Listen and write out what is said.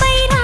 పైన